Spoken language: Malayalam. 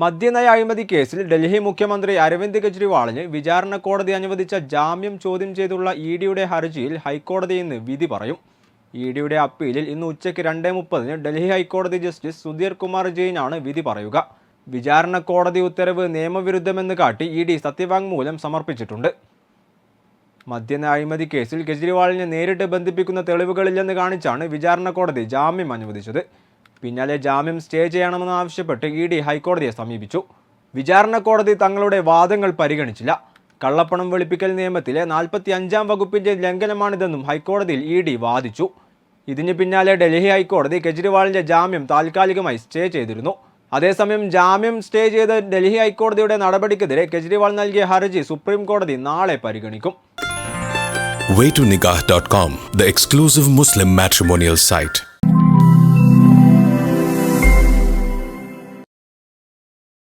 മദ്യനയ അഴിമതി കേസിൽ ഡൽഹി മുഖ്യമന്ത്രി അരവിന്ദ് കെജ്രിവാളിന് വിചാരണ കോടതി അനുവദിച്ച ജാമ്യം ചോദ്യം ചെയ്തുള്ള ഇ ഡിയുടെ ഹർജിയിൽ ഹൈക്കോടതി ഇന്ന് വിധി പറയും. ഇ ഡിയുടെ അപ്പീലിൽ ഇന്ന് ഉച്ചയ്ക്ക് രണ്ടേ മുപ്പതിന് ഡൽഹി ഹൈക്കോടതി ജസ്റ്റിസ് സുധീർ കുമാർ ജെയിനാണ് വിധി പറയുക. വിചാരണ കോടതി ഉത്തരവ് നിയമവിരുദ്ധമെന്ന് കാട്ടി ഇ ഡി സത്യവാങ്മൂലം സമർപ്പിച്ചിട്ടുണ്ട്. മദ്യന അഴിമതി കേസിൽ കെജ്രിവാളിനെ നേരിട്ട് ബന്ധിപ്പിക്കുന്ന തെളിവുകളില്ലെന്ന് കാണിച്ചാണ് വിചാരണ കോടതി ജാമ്യം അനുവദിച്ചത്. പിന്നാലെ ജാമ്യം സ്റ്റേ ചെയ്യണമെന്ന് ആവശ്യപ്പെട്ട് ഇ ഡി ഹൈക്കോടതിയെ സമീപിച്ചു. വിചാരണ കോടതി തങ്ങളുടെ വാദങ്ങൾ പരിഗണിച്ചില്ല. കള്ളപ്പണം വെളുപ്പിക്കൽ നിയമത്തിലെ നാൽപ്പത്തി അഞ്ചാം വകുപ്പിന്റെ ലംഘനമാണിതെന്നും ഹൈക്കോടതിയിൽ ഇ ഡി വാദിച്ചു. ഇതിന് പിന്നാലെ ഡൽഹി ഹൈക്കോടതി കെജ്രിവാളിന്റെ ജാമ്യം താൽക്കാലികമായി സ്റ്റേ ചെയ്തിരുന്നു. അതേസമയം ജാമ്യം സ്റ്റേ ചെയ്ത ഡൽഹി ഹൈക്കോടതിയുടെ നടപടിക്കെതിരെ കെജ്രിവാൾ നൽകിയ ഹർജി സുപ്രീം കോടതി നാളെ പരിഗണിക്കും. Waytonikah.com, the exclusive Muslim matrimonial site.